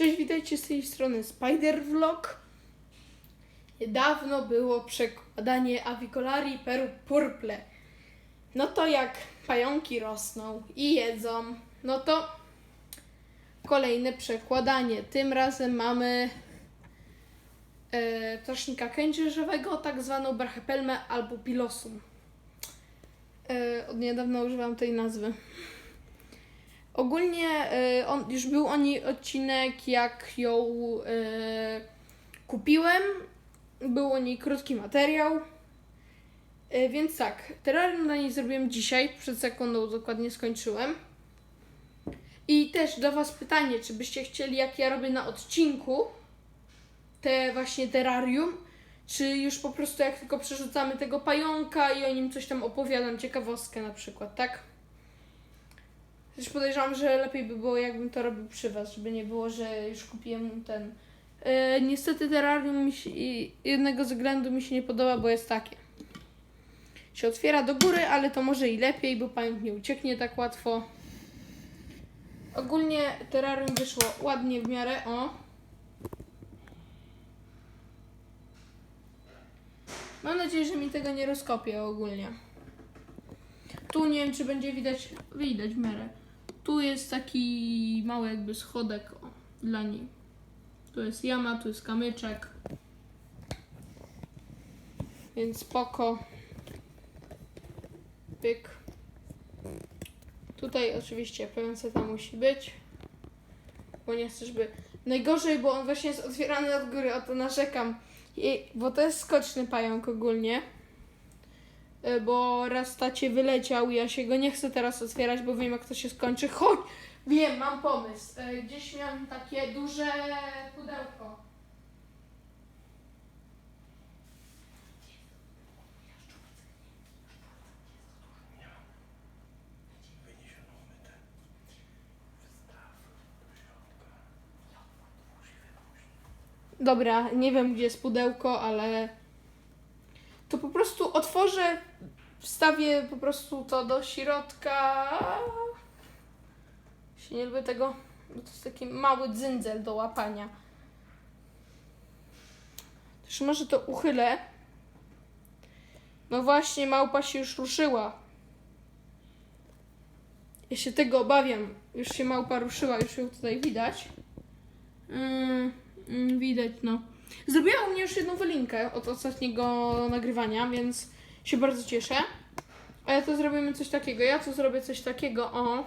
Cześć, witajcie z tej strony Spider Vlog. Niedawno było przekładanie Avicularii peru purple. No to jak pająki rosną i jedzą, no to kolejne przekładanie. Tym razem mamy e, ptasznika kędzierzowego, tak zwaną brachepelmę albo pilosum. E, od niedawna używam tej nazwy. Ogólnie y, on, już był o niej odcinek, jak ją y, kupiłem. Był o niej krótki materiał. Y, więc tak, terrarium na niej zrobiłem dzisiaj, przed sekundą dokładnie skończyłem. I też do Was pytanie, czy byście chcieli, jak ja robię na odcinku, te właśnie terrarium, czy już po prostu jak tylko przerzucamy tego pająka i o nim coś tam opowiadam, ciekawostkę na przykład, tak? Też podejrzewam, że lepiej by było, jakbym to robił przy Was, żeby nie było, że już kupiłem ten. E, niestety terrarium mi się, jednego względu mi się nie podoba, bo jest takie. Się otwiera do góry, ale to może i lepiej, bo pająk nie ucieknie tak łatwo. Ogólnie terrarium wyszło ładnie w miarę, o. Mam nadzieję, że mi tego nie rozkopię ogólnie. Tu nie wiem, czy będzie widać, widać w miarę. Tu jest taki mały jakby schodek o, dla niej. Tu jest jama, tu jest kamyczek. Więc spoko. Pyk. Tutaj oczywiście penseta musi być. Bo nie chcę, żeby... Najgorzej, bo on właśnie jest otwierany od góry, o to narzekam. I, bo to jest skoczny pająk ogólnie. E, Bo raz tacie wyleciał i ja się go nie chcę teraz otwierać, bo wiem jak to się skończy. Chodź! Wiem, mam pomysł. E, Gdzieś miałem takie duże pudełko. Dobra, nie wiem gdzie jest pudełko, ale to po prostu otworzę, wstawię po prostu to do środka. Się nie lubię tego, bo to jest taki mały dzyndzel do łapania. Też może to uchylę. No właśnie, małpa się już ruszyła. Ja się tego obawiam. Już się małpa ruszyła, już ją tutaj widać. Mm, widać, no. Zrobiła u mnie już jedną wylinkę od ostatniego nagrywania, więc się bardzo cieszę. A ja to zrobimy coś takiego. Ja tu zrobię coś takiego, o.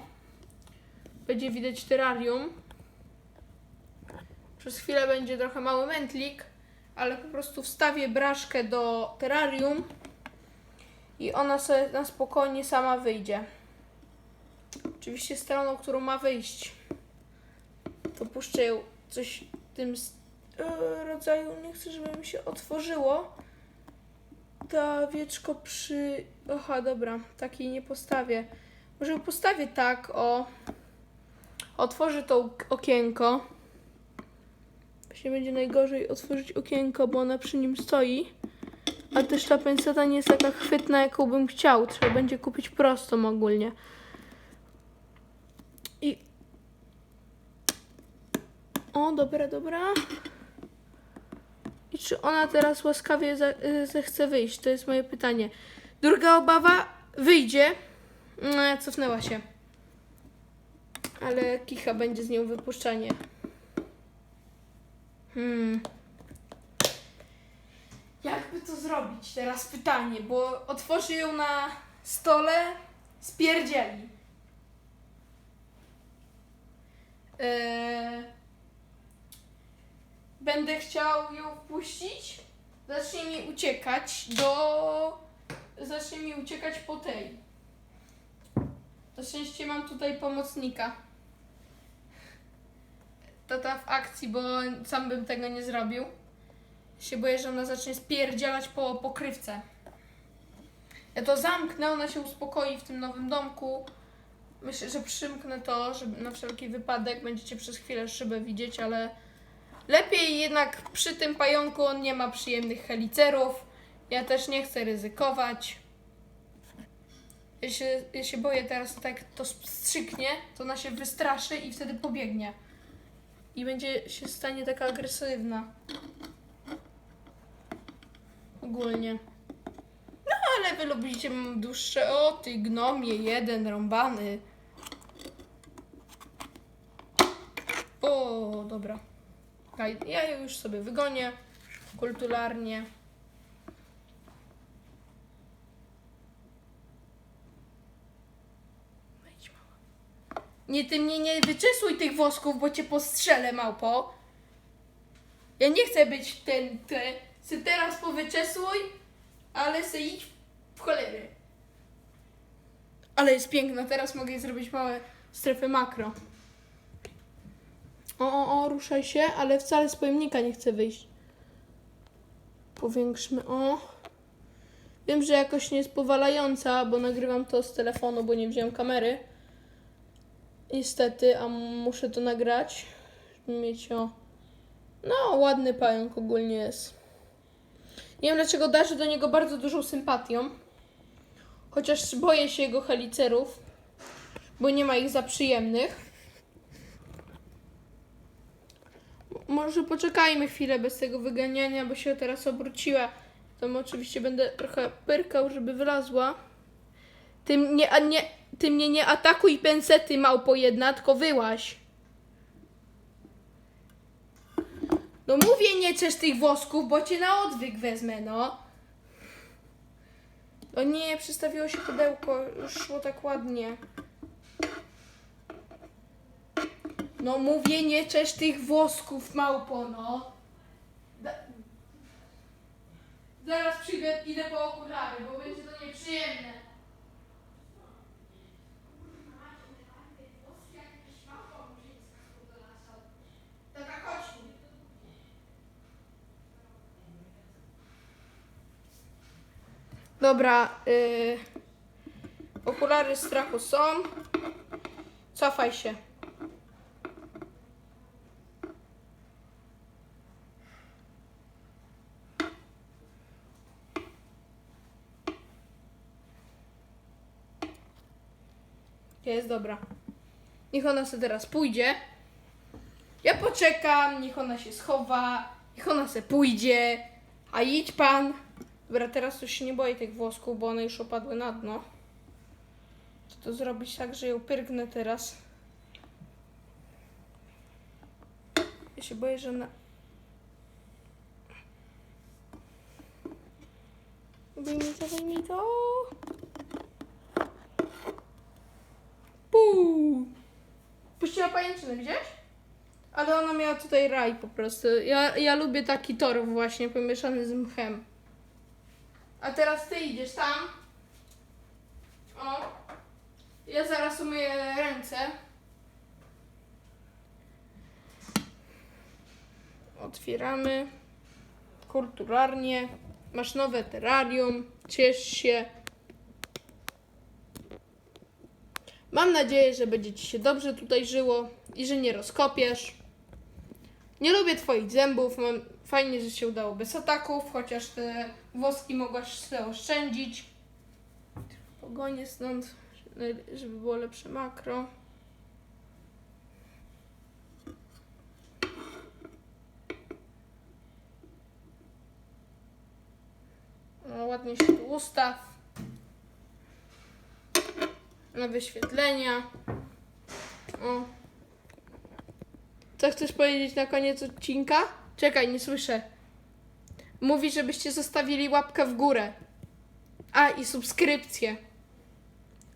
Będzie widać terrarium. Przez chwilę będzie trochę mały mętlik, ale po prostu wstawię braszkę do terrarium i ona sobie na spokojnie sama wyjdzie. Oczywiście stroną, którą ma wyjść. To puszczę ją coś tym rodzaju. Nie chcę, żeby mi się otworzyło. Ta wieczko przy. Aha, dobra, takiej nie postawię. Może postawię tak, o. Otworzę to ok- okienko. Właśnie będzie najgorzej otworzyć okienko, bo ona przy nim stoi. A też ta penseta nie jest taka chwytna, jaką bym chciał. Trzeba będzie kupić prostą ogólnie. I o, dobra, dobra. I czy ona teraz łaskawie y, zechce wyjść? To jest moje pytanie. Druga obawa, wyjdzie. No, cofnęła się. Ale kicha będzie z nią wypuszczanie. Hmm. Jakby to zrobić? Teraz pytanie, bo otworzy ją na stole, spierdzieli. Eee, będę chciał ją wpuścić, zacznie mi uciekać do... Zacznie mi uciekać po tej. Na szczęście mam tutaj pomocnika. Tata w akcji, bo sam bym tego nie zrobił. Się boję, że ona zacznie spierdzielać po pokrywce. Ja to zamknę, ona się uspokoi w tym nowym domku. Myślę, że przymknę to, żeby na wszelki wypadek będziecie przez chwilę szybę widzieć, ale lepiej jednak przy tym pająku on nie ma przyjemnych helicerów. Ja też nie chcę ryzykować. Ja się, ja się boję teraz, tak to strzyknie, to ona się wystraszy i wtedy pobiegnie. i będzie się stanie taka agresywna. Ogólnie. No ale wy lubicie dłuższe. O, ty gnomie, jeden rąbany. O, dobra. Ja już sobie wygonię. Kulturalnie. Nie, ty mnie nie wyczesuj tych wosków, bo cię postrzelę, małpo. Ja nie chcę być ten, ty. Se teraz powyczesuj, ale se idź w cholerę. Ale jest piękna, teraz mogę zrobić małe strefy makro. O, o, o, ruszaj się, ale wcale z pojemnika nie chcę wyjść. Powiększmy, o. Wiem, że jakoś nie jest powalająca, bo nagrywam to z telefonu, bo nie wziąłem kamery. Niestety, a muszę to nagrać, mieć o... No, ładny pająk ogólnie jest. Nie wiem dlaczego darzę do niego bardzo dużą sympatią. Chociaż boję się jego helicerów, bo nie ma ich za przyjemnych. Może poczekajmy chwilę bez tego wyganiania, bo się teraz obróciła. To oczywiście będę trochę pyrkał, żeby wylazła. Ty mnie, a nie, ty mnie nie atakuj pensety, małpo jedna, tylko wyłaś. No mówię, nie czesz tych wosków, bo cię na odwyk wezmę, no. O nie, przestawiło się pudełko, już szło tak ładnie. No mówię, nie czesz tych wosków, małpo, no. Da- Zaraz przyjdę, idę po okulary, bo będzie to nieprzyjemne. Tu. Dobra, y... okulary strachu są. Cofaj się. Jest dobra. Niech ona sobie teraz pójdzie. Ja poczekam, niech ona się schowa, niech ona se pójdzie. A idź pan. Dobra, teraz już się nie boję tych włosków, bo one już opadły na dno. Co to zrobić tak, że ją pyrgnę teraz? Ja się boję, że ona... Wyjmij to, wyjmij to. Puściła pajęczynę, widziałeś? Ale ona miała tutaj raj po prostu. Ja, ja lubię taki tor właśnie pomieszany z mchem. A teraz ty idziesz tam. O. Ja zaraz umyję ręce. Otwieramy. Kulturalnie. Masz nowe terrarium. Ciesz się. Mam nadzieję, że będzie ci się dobrze tutaj żyło i że nie rozkopiesz. Nie lubię twoich zębów. Mam... Fajnie, że się udało bez ataków, chociaż te włoski mogłaś sobie oszczędzić. Pogonię stąd, żeby było lepsze makro. No, ładnie się tu ustaw. Na wyświetlenia. O. Co chcesz powiedzieć na koniec odcinka? Czekaj, nie słyszę. Mówi, żebyście zostawili łapkę w górę. A, i subskrypcję.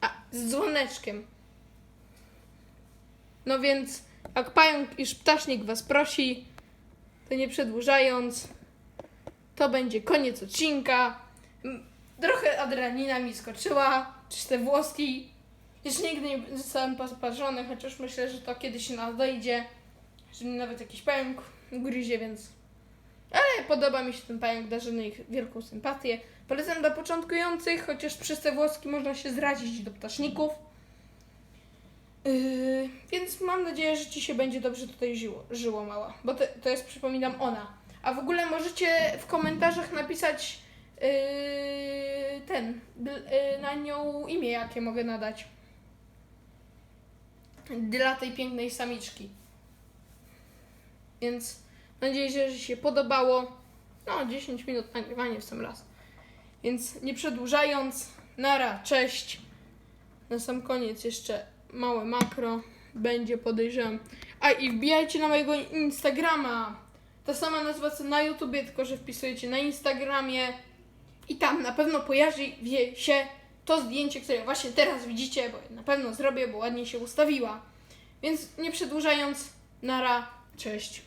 A, z dzwoneczkiem. No więc, jak pająk już ptasznik was prosi, to nie przedłużając, to będzie koniec odcinka. Trochę adrenalina mi skoczyła, czyste włoski. Jeszcze nigdy nie zostałem poparzony, chociaż myślę, że to kiedyś się nadejdzie. Że mnie nawet jakiś pająk gryzie, więc... Ale podoba mi się ten pająk, darzy na ich wielką sympatię. Polecam dla początkujących, chociaż przez te włoski można się zrazić do ptaszników. Yy, więc mam nadzieję, że Ci się będzie dobrze tutaj żyło, żyło mała. Bo to, to jest, przypominam, ona. A w ogóle możecie w komentarzach napisać yy, ten, yy, na nią imię, jakie mogę nadać. Dla tej pięknej samiczki. Więc mam nadzieję, że się podobało. No, 10 minut nagrywania w sam raz. Więc nie przedłużając, nara, cześć. Na sam koniec jeszcze małe makro będzie, podejrzewam. A i wbijajcie na mojego Instagrama. Ta sama nazwa co na YouTubie, tylko że wpisujecie na Instagramie i tam na pewno pojawi się to zdjęcie, które właśnie teraz widzicie, bo na pewno zrobię, bo ładnie się ustawiła. Więc nie przedłużając, nara, cześć.